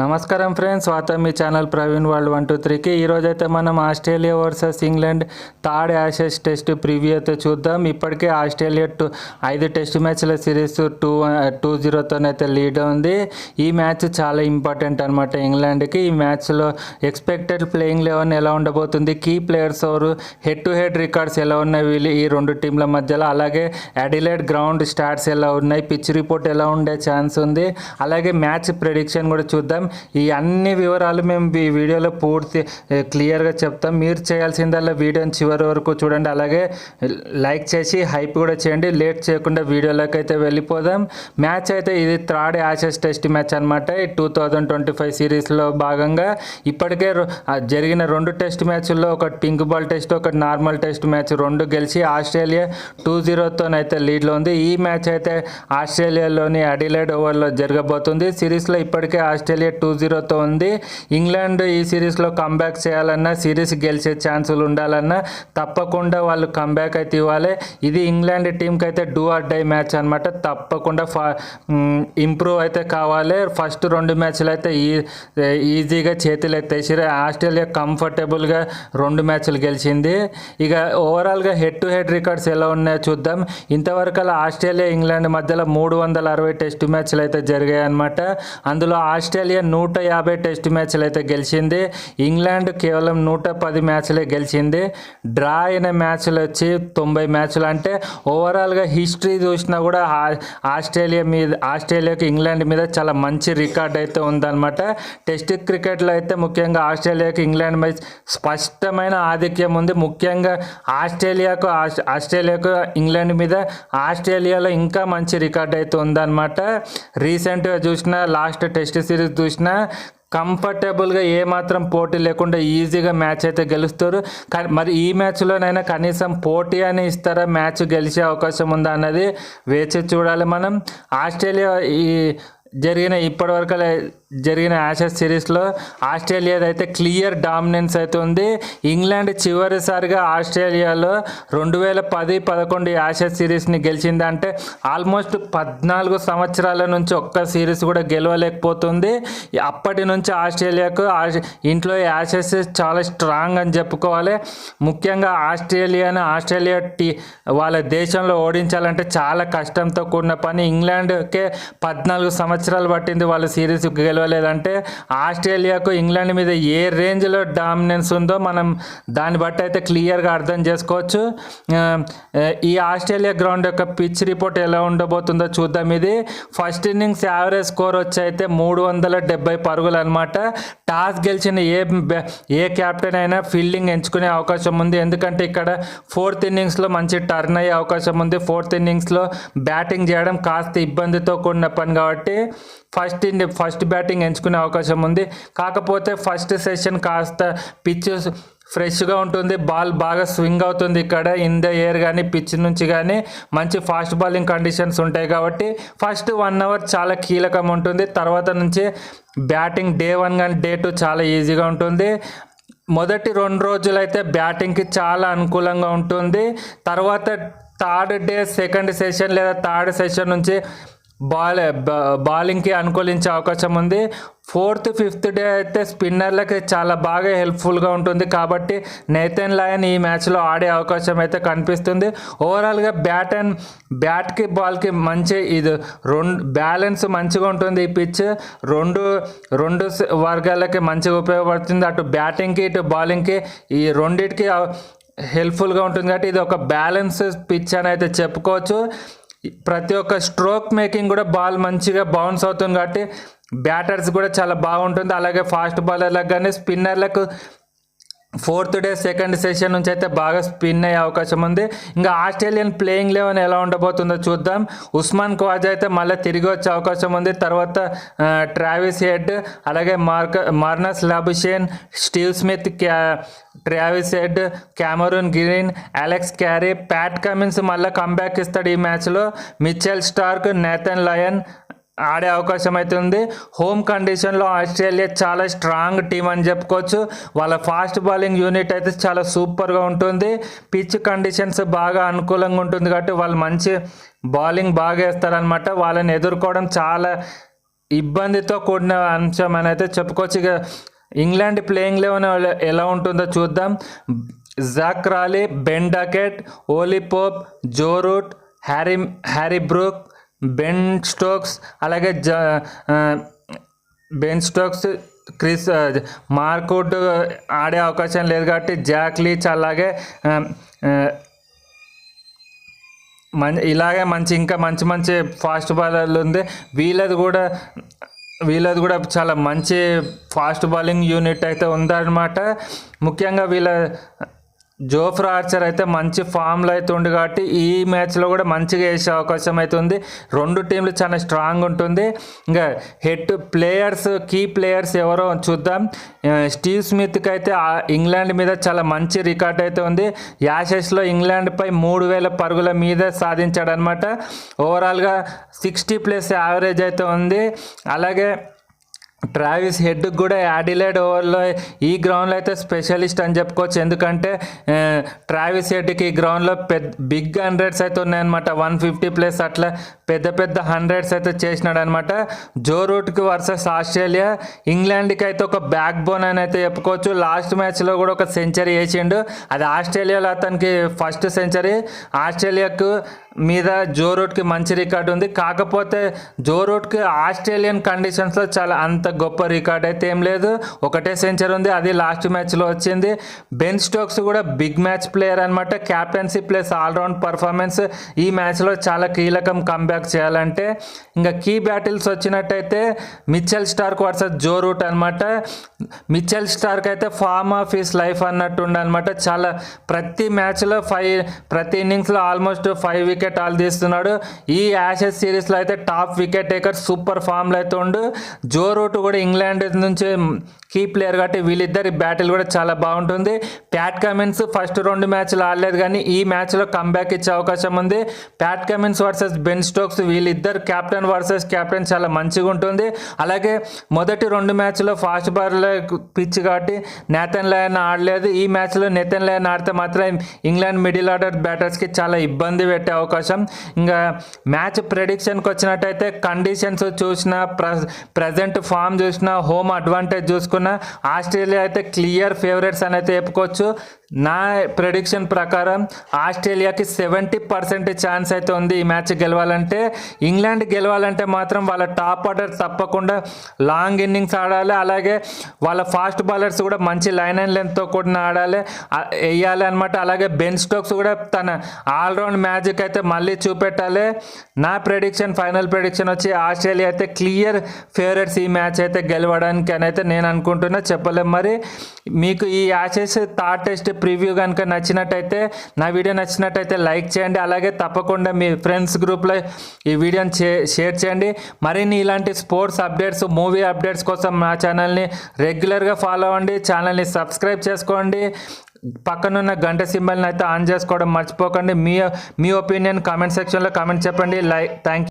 నమస్కారం ఫ్రెండ్స్ స్వాతం మీ channel Praveen world one two త్రీకి. ఈరోజైతే మనం Australia versus England third Ashes test preview అయితే చూద్దాం. ఇప్పటికే ఆస్ట్రేలియా టూ ఐదు టెస్ట్ మ్యాచ్ల సిరీస్ టూ టూ జీరోతోనైతే లీడ్ ఉంది. ఈ మ్యాచ్ చాలా ఇంపార్టెంట్ అనమాట ఇంగ్లాండ్కి. ఈ మ్యాచ్లో ఎక్స్పెక్టెడ్ ప్లేయింగ్ లెవెన్ ఎలా ఉండబోతుంది కీ ప్లేయర్స్ ఎవరు హెడ్ టు హెడ్ రికార్డ్స్ ఎలా ఉన్నాయి వీళ్ళు ఈ రెండు టీంల మధ్యలో అలాగే అడిలైడ్ గ్రౌండ్ స్టార్ట్స్ ఎలా ఉన్నాయి పిచ్ రిపోర్ట్ ఎలా ఉండే ఛాన్స్ ఉంది అలాగే మ్యాచ్ ప్రెడిక్షన్ కూడా చూద్దాం. ఈ అన్ని వివరాలు మేము ఈ వీడియోలో పూర్తి క్లియర్గా చెప్తాం. మీరు చేయాల్సిందల్లా వీడియోని చివరి వరకు చూడండి. అలాగే లైక్ చేసి హైప్ కూడా చేయండి. లేట్ చేయకుండా వీడియోలోకి అయితే వెళ్ళిపోదాం. మ్యాచ్ అయితే ఇది థర్డ్ యాషెస్ టెస్ట్ మ్యాచ్ అనమాట ఈ టూ థౌజండ్ ట్వంటీ ఫైవ్ సిరీస్లో భాగంగా ఇప్పటికే జరిగిన రెండు టెస్ట్ మ్యాచ్ల్లో ఒకటి పింక్ బాల్ టెస్ట్ ఒకటి నార్మల్ టెస్ట్ మ్యాచ్ రెండు గెలిచి ఆస్ట్రేలియా టూ జీరోతోనైతే లీడ్లో ఉంది. ఈ మ్యాచ్ అయితే ఆస్ట్రేలియాలోని అడిలైడ్ ఓవర్లో జరగబోతుంది. సిరీస్లో ఇప్పటికే ఆస్ట్రేలియా టూ జీరోతో ఉంది. ఇంగ్లాండ్ ఈ సిరీస్లో కంబ్యాక్ చేయాలన్నా సిరీస్ గెలిచే ఛాన్సులు ఉండాలన్నా తప్పకుండా వాళ్ళు కంబ్యాక్ అయితే ఇవ్వాలి. ఇది ఇంగ్లాండ్ టీంకి అయితే డూ ఆర్ డై మ్యాచ్ అనమాట తప్పకుండా ఫా ఇంప్రూవ్ అయితే కావాలి. ఫస్ట్ రెండు మ్యాచ్లు అయితే ఈ ఈజీగా చేతులు ఎత్తేసారు ఆస్ట్రేలియా కంఫర్టబుల్గా రెండు మ్యాచ్లు గెలిచింది. ఇక ఓవరాల్గా హెడ్ టు హెడ్ రికార్డ్స్ ఎలా ఉన్నాయో చూద్దాం. ఇంతవరకు అలా ఆస్ట్రేలియా ఇంగ్లాండ్ మధ్యలో మూడు వందల అరవై టెస్ట్ మ్యాచ్లు అయితే జరిగాయి అనమాట అందులో ఆస్ట్రేలియా నూట యాభై టెస్ట్ మ్యాచ్లు అయితే గెలిచింది. ఇంగ్లాండ్ కేవలం నూట పది మ్యాచ్లే గెలిచింది. డ్రా అయిన మ్యాచ్లు వచ్చి తొంభై మ్యాచ్లు. అంటే ఓవరాల్గా హిస్టరీ చూసినా కూడా ఆస్ట్రేలియా మీద ఆస్ట్రేలియాకి ఇంగ్లాండ్ మీద చాలా మంచి రికార్డ్ అయితే ఉందన్నమాట. టెస్ట్ క్రికెట్లో అయితే ముఖ్యంగా ఆస్ట్రేలియాకి ఇంగ్లాండ్ మ్యాచ్ స్పష్టమైన ఆధిక్యం ఉంది. ముఖ్యంగా ఆస్ట్రేలియాకు ఆస్ట్రేలియాకు ఇంగ్లాండ్ మీద ఆస్ట్రేలియాలో ఇంకా మంచి రికార్డ్ అయితే ఉందన్నమాట. రీసెంట్గా చూసిన లాస్ట్ టెస్ట్ సిరీస్ చూసినా కంఫర్టబుల్గా ఏమాత్రం పోటీ లేకుండా ఈజీగా మ్యాచ్ అయితే గెలుస్తారు. కానీ మరి ఈ మ్యాచ్లోనైనా కనీసం పోటీ అని ఇస్తారా? మ్యాచ్ గెలిచే అవకాశం ఉందా అన్నది వేచి చూడాలి మనం. ఆస్ట్రేలియా ఈ జరిగిన ఇప్పటివరకు జరిగిన యాషెస్ సిరీస్లో ఆస్ట్రేలియాది అయితే క్లియర్ డామినెన్స్ అయితే ఉంది. ఇంగ్లాండ్ చివరిసారిగా ఆస్ట్రేలియాలో రెండు వేల పది పదకొండు యాషెస్ సిరీస్ని గెలిచింది అంటే ఆల్మోస్ట్ పద్నాలుగు సంవత్సరాల నుంచి ఒక్క సిరీస్ కూడా గెలవలేకపోతుంది. అప్పటి నుంచి ఆస్ట్రేలియాకు ఇంట్లో యాషెస్ చాలా స్ట్రాంగ్ అని చెప్పుకోవాలి. ముఖ్యంగా ఆస్ట్రేలియాను ఆస్ట్రేలియా టీ వాళ్ళ దేశంలో ఓడించాలంటే చాలా కష్టంతో కూడిన పని. ఇంగ్లాండ్కే పద్నాలుగు సంవత్సరాలు పట్టింది వాళ్ళ సిరీస్ గెలవలేదంటే ఆస్ట్రేలియాకు ఇంగ్లాండ్ మీద ఏ రేంజ్లో డామినెన్స్ ఉందో మనం దాన్ని బట్టి అయితే క్లియర్గా అర్థం చేసుకోవచ్చు. ఈ ఆస్ట్రేలియా గ్రౌండ్ యొక్క పిచ్ రిపోర్ట్ ఎలా ఉండబోతుందో చూద్దాం. ఇది ఫస్ట్ ఇన్నింగ్స్ యావరేజ్ స్కోర్ వచ్చి అయితే మూడు వందల డెబ్బై పరుగులు అనమాట టాస్ గెలిచిన ఏ బ్యా- ఏ కెప్టెన్ అయినా ఫీల్డింగ్ ఎంచుకునే అవకాశం ఉంది. ఎందుకంటే ఇక్కడ ఫోర్త్ ఇన్నింగ్స్లో మంచి టర్న్ అయ్యే అవకాశం ఉంది. ఫోర్త్ ఇన్నింగ్స్లో బ్యాటింగ్ చేయడం కాస్త ఇబ్బందితో కూడిన పని కాబట్టి first in first batting batting ఎంచుకునే అవకాశం ఉంది. కాకపోతే ఫస్ట్ సెషన్ కాస్త పిచ్ ఫ్రెష్గా ఉంటుంది. బాల్ బాగా స్వింగ్ అవుతుంది ఇక్కడ. ఇన్ ద ఎయిర్ కానీ పిచ్ నుంచి కానీ మంచి ఫాస్ట్ బౌలింగ్ కండిషన్స్ ఉంటాయి కాబట్టి ఫస్ట్ వన్ అవర్ చాలా కీలకం ఉంటుంది. తర్వాత నుంచి బ్యాటింగ్ డే వన్ కానీ డే టూ చాలా ఈజీగా ఉంటుంది. మొదటి రెండు రోజులైతే బ్యాటింగ్కి చాలా అనుకూలంగా ఉంటుంది. తర్వాత థర్డ్ డే సెకండ్ సెషన్ లేదా థర్డ్ సెషన్ నుంచి బాల్ బౌలింగ్కి అనుకూలించే అవకాశం ఉంది. ఫోర్త్ ఫిఫ్త్ డే అయితే స్పిన్నర్లకి చాలా బాగా హెల్ప్ఫుల్గా ఉంటుంది. కాబట్టి నేతన్ లయన్ ఈ మ్యాచ్లో ఆడే అవకాశం అయితే కనిపిస్తుంది. ఓవరాల్గా బ్యాట్ అండ్ బ్యాట్కి బాల్కి మంచి ఇది రెండు బ్యాలెన్స్ మంచిగా ఉంటుంది ఈ పిచ్. రెండు రెండు వర్గాలకి మంచిగా ఉపయోగపడుతుంది. అటు బ్యాటింగ్కి ఇటు బౌలింగ్కి ఈ రెండింటికి హెల్ప్ఫుల్గా ఉంటుంది. కాబట్టి ఇది ఒక బ్యాలెన్స్ పిచ్ అని అయితే చెప్పుకోవచ్చు. ప్రతి ఒక్క స్ట్రోక్ మేకింగ్ కూడా బాల్ మంచిగా బౌన్స్ అవుతుంది కాబట్టి బ్యాటర్స్ కూడా చాలా బాగుంటుంది. అలాగే ఫాస్ట్ బౌలర్లకు కానీ స్పిన్నర్లకు ఫోర్త్ డే సెకండ్ సెషన్ నుంచి అయితే బాగా స్పిన్ అయ్యే అవకాశం ఉంది. ఇంకా ఆస్ట్రేలియన్ ప్లేయింగ్ లెవెన్ ఎలా ఉండబోతుందో చూద్దాం. ఉస్మాన్ క్వాజ్ అయితే మళ్ళీ తిరిగి వచ్చే అవకాశం ఉంది. తర్వాత ట్రావిస్ హెడ్ అలాగే మార్క మార్నస్ లాబుషేన్ స్టీవ్ స్మిత్ క్యా Travis Head Cameron Green Alex Carey Pat Cummins మళ్ళీ కంబ్యాక్ ఇస్తాడు ఈ మ్యాచ్లో. మిచెల్ స్టార్క్ నేతన్ లయన్ ఆడే అవకాశం అయితే ఉంది హోమ్ కండిషన్లో ఆస్ట్రేలియా చాలా స్ట్రాంగ్ టీం అని చెప్పుకోవచ్చు. వాళ్ళ ఫాస్ట్ బౌలింగ్ యూనిట్ అయితే చాలా సూపర్గా ఉంటుంది. పిచ్ కండిషన్స్ బాగా అనుకూలంగా ఉంటుంది కాబట్టి వాళ్ళు మంచి బౌలింగ్ బాగా వేస్తారనమాట వాళ్ళని ఎదుర్కోవడం చాలా ఇబ్బందితో కూడిన అంశం అని అయితే చెప్పుకోవచ్చు. ఇక ఇంగ్లాండ్ ప్లేయింగ్ లెవెన్ ఎలా ఉంటుందో చూద్దాం. Zak Crawley Ben Duckett Ollie Pope Joe Root Harry Harry Brook Ben Stokes అలాగే జ బెన్ స్టోక్స్ క్రిస్ మార్కుడ్ ఆడే అవకాశం లేదు కాబట్టి జాక్ లీచ్ అలాగే మంచి ఇలాగే మంచి ఇంకా మంచి మంచి ఫాస్ట్ బాలర్లు ఉంది. వీళ్ళది కూడా వీళ్ళది కూడా చాలా మంచి ఫాస్ట్ బౌలింగ్ యూనిట్ అయితే ఉందన్నమాట. ముఖ్యంగా వీళ్ళ జోఫ్రా ఆర్చర్ అయితే మంచి ఫామ్లో అయితే ఉంది కాబట్టి ఈ మ్యాచ్లో కూడా మంచిగా వేసే అవకాశం అయితే ఉంది. రెండు టీంలు చాలా స్ట్రాంగ్ ఉంటుంది. ఇంకా హెడ్ ప్లేయర్స్ కీ ప్లేయర్స్ ఎవరో చూద్దాం. స్టీవ్ స్మిత్కి అయితే ఇంగ్లాండ్ మీద చాలా మంచి రికార్డ్ అయితే ఉంది. యాషెస్లో ఇంగ్లాండ్పై మూడు వేల పరుగుల మీద సాధించాడనమాట ఓవరాల్గా సిక్స్టీ ప్లస్ యావరేజ్ అయితే ఉంది. అలాగే ట్రావిస్ హెడ్ కూడా యాడిలేడ్ ఓవర్లో ఈ గ్రౌండ్లో అయితే స్పెషలిస్ట్ అని చెప్పుకోవచ్చు. ఎందుకంటే ట్రావిస్ హెడ్కి ఈ గ్రౌండ్లో పెద్ద బిగ్ హండ్రెడ్స్ అయితే ఉన్నాయన్నమాట. వన్ ఫిఫ్టీ ప్లస్ అట్లా పెద్ద పెద్ద హండ్రెడ్స్ అయితే చేసినాడు అనమాట జో రూట్కి వర్సెస్ ఆస్ట్రేలియా. ఇంగ్లాండ్కి అయితే ఒక బ్యాక్ బోన్ అని అయితే చెప్పుకోవచ్చు. లాస్ట్ మ్యాచ్లో కూడా ఒక సెంచరీ వేసిండు. అది ఆస్ట్రేలియాలో అతనికి ఫస్ట్ సెంచరీ. ఆస్ట్రేలియాకు మీద జో రూట్కి మంచి రికార్డు ఉంది. కాకపోతే జో రూట్కి ఆస్ట్రేలియన్ కండిషన్స్లో చాలా అంత గొప్ప రికార్డ్ అయితే ఏం లేదు. ఒకటే సెంచరీ ఉంది. అది లాస్ట్ మ్యాచ్లో వచ్చింది. బెన్ స్టోక్స్ కూడా బిగ్ మ్యాచ్ ప్లేయర్ అనమాట captaincy plus all round performance ఈ మ్యాచ్లో చాలా కీలకం కంబ్యాక్ చేయాలంటే. ఇంకా కీ బ్యాటిల్స్ వచ్చినట్టయితే Mitchell Starc versus Joe Root అనమాట మిచెల్ స్టార్క్ అయితే ఫార్మ్ ఆఫ్ హిస్ లైఫ్ అన్నట్టు అనమాట చాలా ప్రతి మ్యాచ్లో ఫైవ్ ప్రతి ఇన్నింగ్స్లో ఆల్మోస్ట్ ఫైవ్ వికెట్ ఆల్ తీస్తున్నాడు. ఈ యాషెస్ సిరీస్లో అయితే టాప్ వికెట్ టేకర్ సూపర్ ఫామ్లో అయితే ఉండు. జో రూట్ కూడా ఇంగ్లాండ్ నుంచి కీ ప్లేయర్ కాబట్టి వీళ్ళిద్దరి బ్యాటిల్ కూడా చాలా బాగుంటుంది. ప్యాట్ కమిన్స్ ఫస్ట్ రెండు మ్యాచ్లు ఆడలేదు కానీ ఈ మ్యాచ్లో కంబ్యాక్ ఇచ్చే అవకాశం ఉంది. Pat Cummins versus Ben Stokes వీళ్ళిద్దరు కెప్టెన్ వర్సెస్ క్యాప్టెన్ చాలా మంచిగా ఉంటుంది. అలాగే మొదటి రెండు మ్యాచ్లో ఫాస్ట్ బాల్ పిచ్ కాబట్టి నేతన్ లయన్ ఆడలేదు. ఈ మ్యాచ్లో నేతన్ లయన్ ఆడితే మాత్రం ఇంగ్లాండ్ మిడిల్ ఆర్డర్ బ్యాటర్స్కి చాలా ఇబ్బంది పెట్టే అవకాశం ఇంకా మ్యాచ్ ప్రెడిక్షన్కి వచ్చినట్టయితే కండిషన్స్ చూసిన ప్ర ప్రజెంట్ ఫామ్ చూసిన హోమ్ అడ్వాంటేజ్ చూసుకున్న ఆస్ట్రేలియా అయితే క్లియర్ ఫేవరెట్స్ అని అయితే చెప్పుకోవచ్చు. నా ప్రెడిక్షన్ ప్రకారం ఆస్ట్రేలియాకి సెవెంటీ పర్సెంట్ ఛాన్స్ అయితే ఉంది ఈ మ్యాచ్ గెలవాలంటే. ఇంగ్లాండ్ గెలవాలంటే మాత్రం వాళ్ళ టాప్ ఆర్డర్ తప్పకుండా లాంగ్ ఇన్నింగ్స్ ఆడాలి. అలాగే వాళ్ళ ఫాస్ట్ బౌలర్స్ కూడా మంచి లైన్ అండ్ లెంత్తో కూడిన ఆడాలి. వేయాలి అనమాట అలాగే బెన్ స్టోక్స్ కూడా తన ఆల్రౌండ్ మ్యాజిక్ అయితే మళ్ళీ చూపెట్టాలి. నా ప్రెడిక్షన్ ఫైనల్ ప్రెడిక్షన్ వచ్చి ఆస్ట్రేలియా అయితే క్లియర్ ఫేవరెట్స్ ఈ మ్యాచ్ అయితే గెలవడానికి అని అయితే నేను అనుకుంటున్నా. చెప్పలేం మరి. మీకు ఈ యాషెస్ థర్డ్ టెస్ట్ ప్రివ్యూ కనుక నచ్చినట్టయితే నా వీడియో నచ్చినట్టయితే లైక్ చేయండి. అలాగే తప్పకుండా మీ ఫ్రెండ్స్ గ్రూప్లో ఈ వీడియోని షేర్ చేయండి. మరిన్ని ఇలాంటి స్పోర్ట్స్ అప్డేట్స్ మూవీ అప్డేట్స్ కోసం నా ఛానల్ని రెగ్యులర్గా ఫాలో అవ్వండి. ఛానల్ని సబ్స్క్రైబ్ చేసుకోండి. పక్కనున్న గంట సింబల్ని అయితే ఆన్ చేసుకోవడం మర్చిపోకండి. మీ మీ ఒపీనియన్ కామెంట్ సెక్షన్లో కామెంట్ చెప్పండి. Like thank